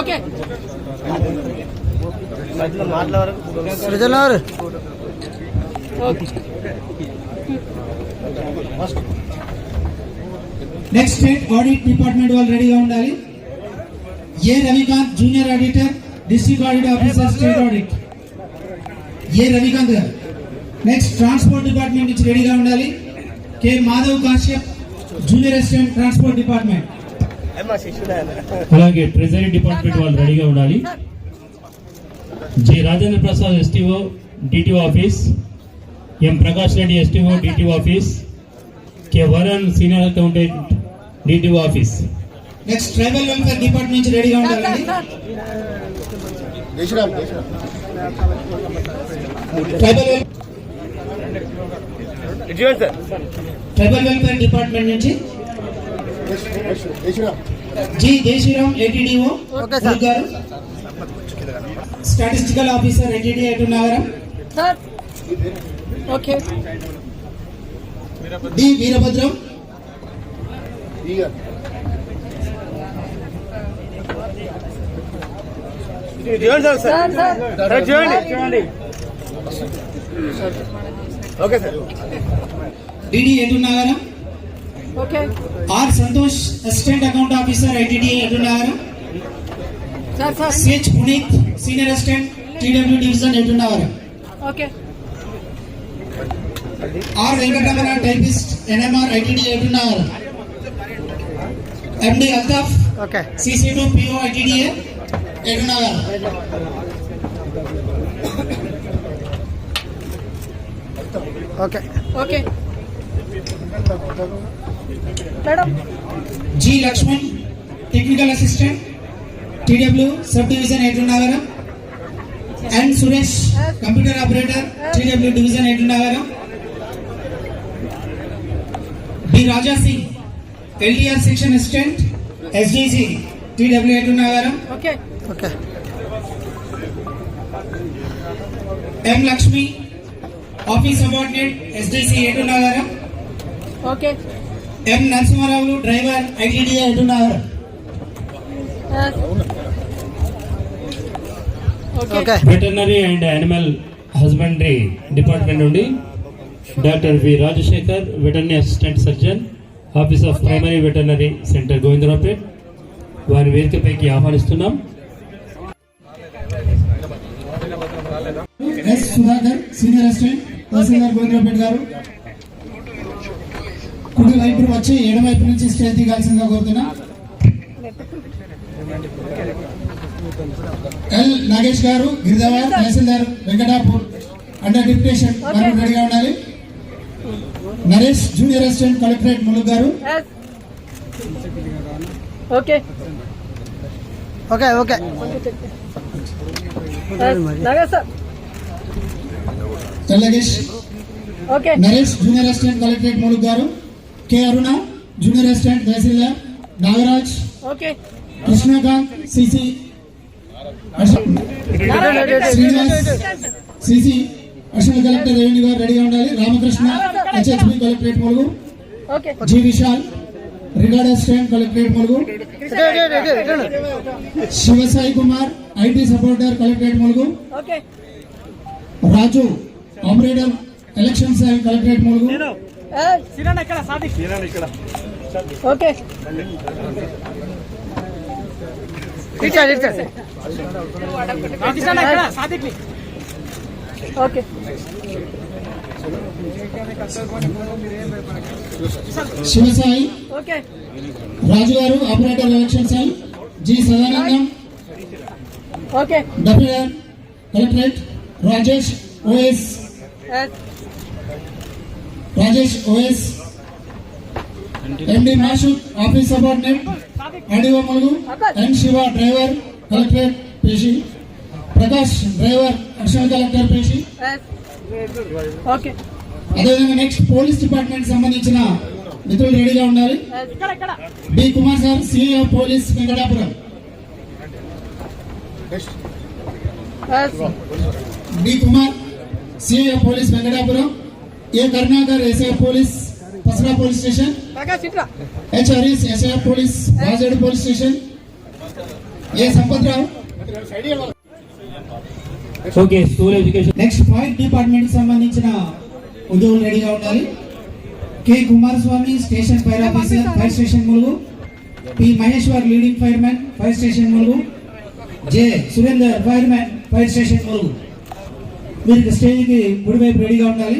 Okay. Srujana గారు okay. Next state audit department వాళ్ళు రెడీగా ఉండాలి. A Ravikant junior auditor district audit officer state audit A Ravikant గారు. Next transport department నుంచి రెడీగా ఉండాలి. K Madhav Kashyap junior assistant transport department. అలాగే ట్రెజరీ డిపార్ట్మెంట్ వాళ్ళు రెడీగా ఉండాలి. G. Rajendra Prasad STO DTO office. M. Prakash Reddy STO DTO office. K. Varun senior accountant DTO office. Next tribal welfare department నుంచి రెడీగా ఉండాలండి. Tribal వెల్- tribal welfare department నుంచి G Jai Shri Ram ATDO okay. గారు statistical officer ATD Eturnagaram. Sir. Okay. D Veerabhadram. Sir sir. DD Eturnagaram okay R Santosh assistant account officer ITD Eturnagaram sir sir CH Puneeth senior assistant TW division Eturnagaram okay R Venkataramana typist NMR ITD Eturnagaram MD Altaf okay CC to PO ITDA Eturnagaram okay okay madam G Laxman technical assistant TW sub division Eturnagaram and Suresh computer operator TW division Eturnagaram B Raja Singh LTR section assistant SDC TW Eturnagaram okay. Okay. M Lakshmi office subordinate SDC Eturnagaram okay. M Narasimharao driver ITDA Eturnagaram okay. Okay. Veterinary and animal husbandry department నుండి doctor V Rajasekhar veterinary assistant surgeon office of primary veterinary centre Govindaraopet. వారి వేదికపైకి ఆహ్వానిస్తున్నాం. S Sudhakar senior assistant tahsildar Govindarapeta గారు. కుడి వైపు వచ్చి ఎడమ వైపు నుంచి స్టేజ్ దిగాల్సిందిగా కోరుతున్నా. ఎల్ నాగేష్ గారు గిరిజావార్ తహసీల్దార్ వెంకటాపూర్ అండర్ డిప్యుటేషన్ వారు రెడీగా ఉండాలి. Naresh junior assistant collectorate Mulugu గారు. Okay. Okay okay. Naresh junior assistant collectorate Mulugu గారు. K Aruna junior assistant tahsildar Nagaraj Krishnakanth CC Srinivas CC additional collector revenue గారు రెడీగా ఉండాలి. Ramakrishna HHP collectorate Mulugu G Vishal record assistant collectorate Mulugu Shivasai Kumar IT supporter collectorate Mulugu Raju operator election cell collectorate Mulugu okay ఇచ్చాడు ఇచ్చాడు okay Shivasai okay Raju గారు operator election cell G Sadanandam okay WR collectorate Rajesh OS Rajesh OS MD Mashook office subordinate ఆడిఓ Mulugu N Siva driver collectorate పేషి Prakash driver additional collector పేషి. Okay అదేవిధంగా next police department సంబంధించిన మిత్రులు రెడీగా ఉండాలి. B Kumar sir CI police Venkatapuram. B Kumar CI police Venkatapuram. A Karunakar SI police Pasara police station ఇట్రా HRS SR police రాజాడు police station A Sampathrao okay school education next fire department సంబంధించిన ఉద్యోగులు రెడీగా ఉండాలి. K. Kumaraswamy station fire officer fire station Mulugu. P Maheshwar leading fireman fire station Mulugu. J Surender fireman fire station Mulugu. మీరు స్టేజ్కి కుడివైపు రెడీగా ఉండాలి.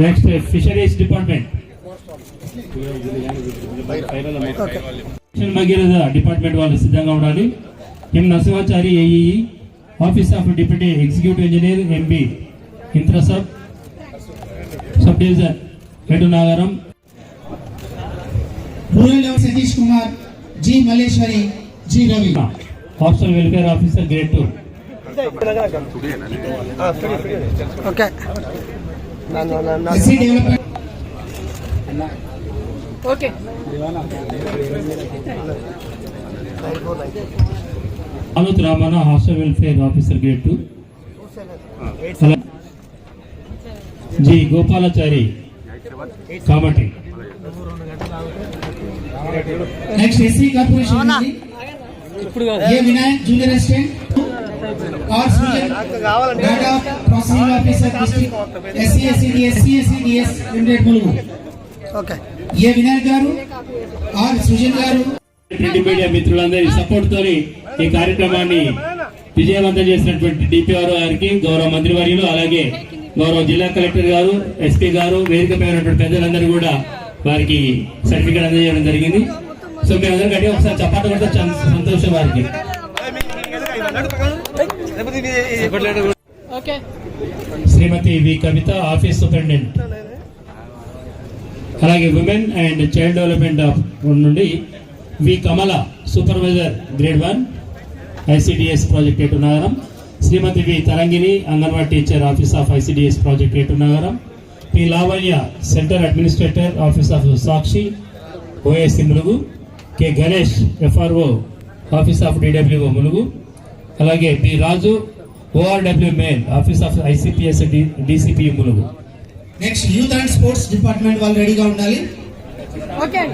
Next fisheries department Bhagiratha department వాళ్ళు సిద్ధంగా ఉండాలి. M Narasimhachari AE office of deputy executive engineer MB ఇంద్రసబ్ sub division Eturnagaram rural Satish Kumar G Malleshwari G Ravi hostel welfare officer grade two okay okay Aloth Ramanna hostel welfare officer grade two G Gopalachari కామటి next SC corporation నుంచి A Vinayak junior assistant A Vinayak గారు? R Srujan గారు. Print media మిత్రులందరి support తోని ఈ కార్యక్రమాన్ని విజయవంతం చేసినటువంటి DPR గారికి గౌరవ మంత్రివర్యులు అలాగే గౌరవ జిల్లా కలెక్టర్ గారు ఎస్పీ గారు వేదికపై ఉన్నటువంటి పెద్దలందరూ కూడా వారికి సర్టిఫికేట్ అందజేయడం జరిగింది. సో మీ అందరూ గట్టిగా ఒకసారి చపాటు కొడితే చాలా సంతోషం వారికి. Shrimati V Kavitha office superintendent. అలాగే women and child development of నుండి V Kamala supervisor grade one ICDS project Eturnagaram. Shrimati V Tarangini anganwadi teacher office of ICDS project Eturnagaram. P Lavanya centre administrator office of Sakhi OSC Mulugu. K Ganesh FRO office of DWO Mulugu. అలాగే P Raju ORW male office of ICPS DCP Mulugu. Next youth and sports department వాళ్ళు రెడీగా ఉండాలి.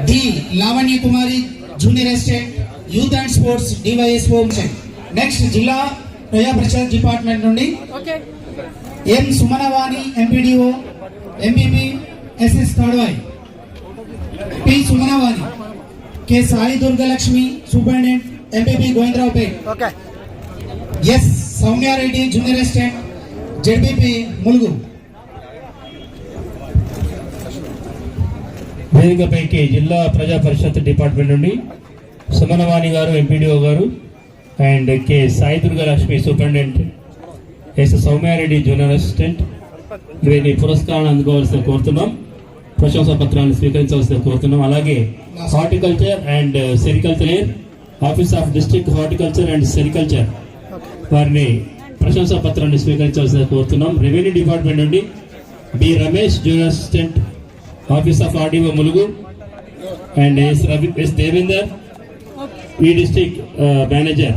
D Lavanya Kumari junior assistant youth and sports DYSO next Zilla Praja Parishad department నుండి M Sumanavani MPDO ఎంబీబీ SS Tadvai P Sumanavani K Sai Durgalakshmi superintendent MPP Govindaraopet S Soumyareddy junior assistant ZBP Mulugu. వేదికపైకి జిల్లా Praja Parishad department నుండి సుమనవాణి గారు MPDO గారు and K Sai Durgalakshmi superintendent S Soumyareddy junior assistant. వీరిని పురస్కారాన్ని అందుకోవాల్సిన కోరుతున్నాం. ప్రశంసా పత్రాన్ని స్వీకరించవలసిన కోరుతున్నాం. అలాగే horticulture and sericulture office of district horticulture and sericulture. వారిని ప్రశంసా పత్రాన్ని స్వీకరించవలసిన కోరుతున్నాం. రెవెన్యూ డిపార్ట్మెంట్ నుండి B Ramesh junior assistant office of RDO Mulugu and S Ravi S Devender E district manager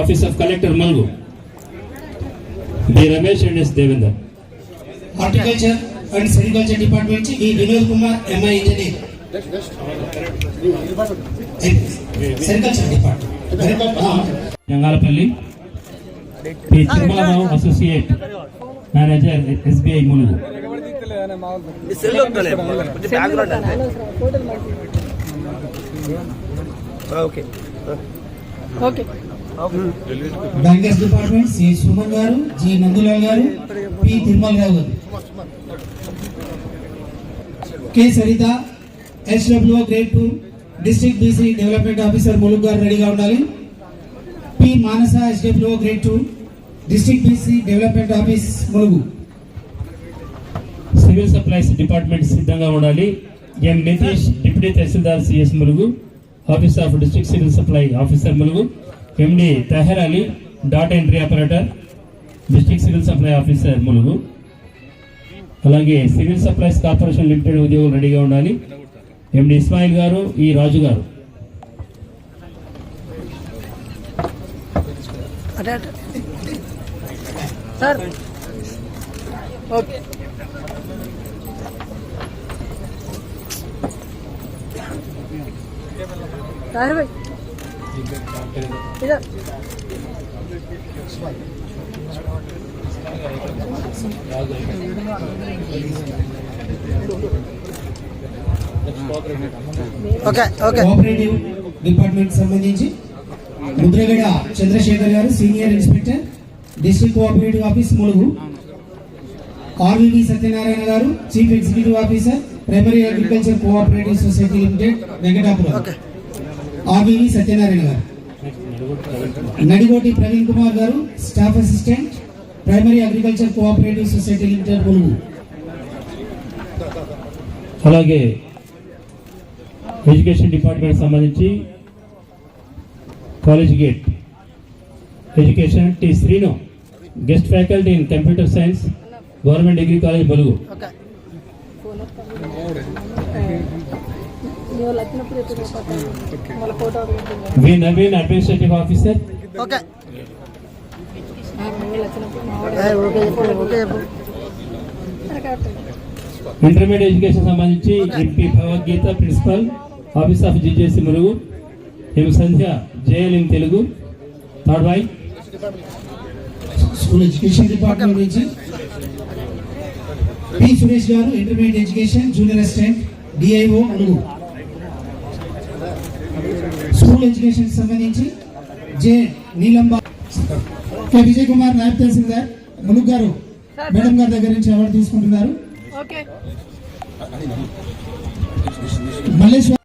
office of collector Mulugu. B Ramesh and S Devender. Horticulture and sericulture department నుంచి V Vinod Kumar MI engineer. Sericulture department. Jangalapalli. P. Tirumalarao associate manager SBI Mulugu bankers department C. Suman గారు G. Nandulal గారు P. Tirumalarao గారు. K. Saritha HWO grade two district BC development officer Mulugu గారు రెడీగా ఉండాలి. P. Manasa HWO grade two district BC development office Mulugu civil supplies department సిద్ధంగా ఉండాలి. M Nitish deputy tahsildar CS Mulugu office of district civil supply officer Mulugu MD Tahir Ali data entry operator district civil supply officer Mulugu అలాగే civil supplies corporation limited ఉద్యోగులు రెడీగా ఉండాలి. ఎండి ఇస్మాయిల్ గారు ఈ రాజు గారు. అటే. సార్. ఓకే. సార్ భాయ్. Department సంబంధించి ముద్రగడ చంద్రశేఖర్ గారు senior inspector district cooperative office Mulugu. RVV Satyanarayana గారు chief executive officer primary agriculture cooperative society limited Venkatapuram. Okay Satyanarayana గారు. నడిగోటి ప్రవీణ్ కుమార్ గారు staff assistant primary agriculture cooperative society limited Mulugu. అలాగే education department సంబంధించి college gate. Education T Srinu. Guest faculty in computer science government degree college బలుగు V Naveen administrative officer. Intermediate education సంబంధించి MP Bhagavadgita principal office of GJC Mulugu M Sandhya JL in Telugu third boy school education department నుంచి. P Suresh గారు intermediate education junior assistant DIO Mulugu school education సంబంధించి J Neelamba. K Vijay Kumar నాయబ్ తహసీల్దార్ ములుగు గారు madam గారి దగ్గర నుంచి award తీసుకుంటున్నారు. మల్లేశ్వర్